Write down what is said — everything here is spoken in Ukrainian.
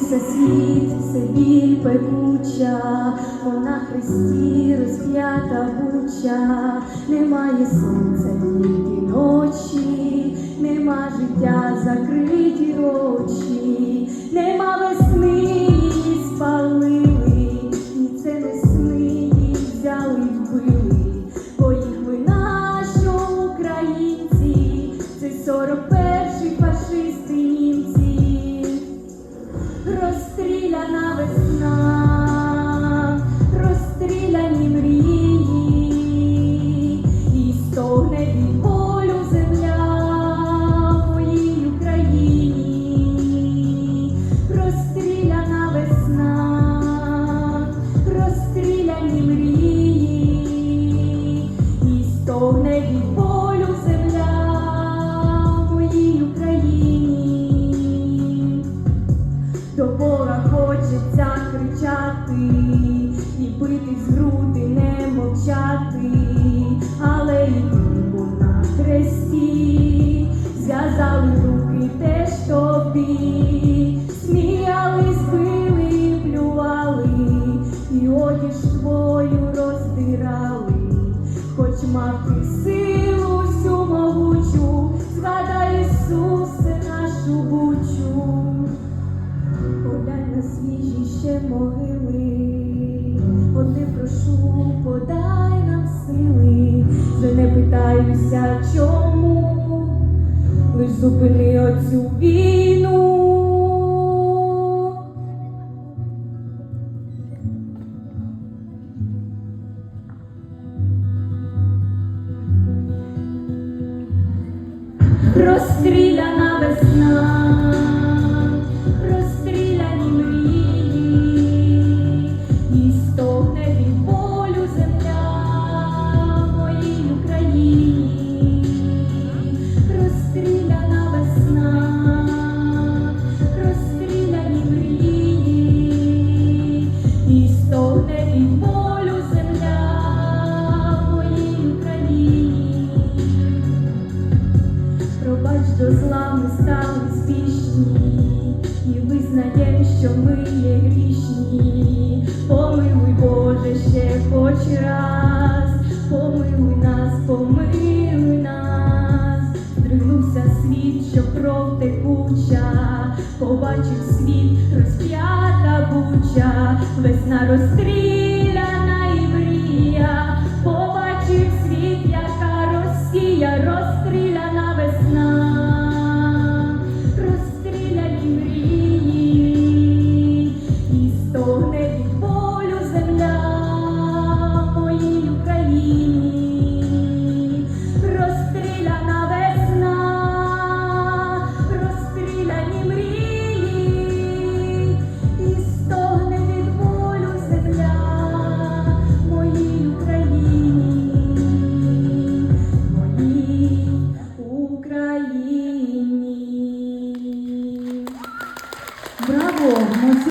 Розкрився світ, все біль пекуча, вона Христі розп'ята буча, немає сонця, битись в груди, не мовчати, але бо на хресті зв'язали руки теж тобі, сміялись, били, плювали, і одіж твою роздирали, хоч мав ти силу всю могучу, згадай Ісусе нашу бучу. Подай на свіжі ще могили, питаюся чому, лиш зупини оцю війну. Розстріляна весна, розстріляні мрії, і стогне До зла стали спішні, і визнаєм, що ми є грішні. Помилуй, Боже, ще хоч раз, помилуй нас, помилуй нас, здригнувся світ, що кров текуча, побачив світ, розп'ята буча, весна розстріляна і мрія,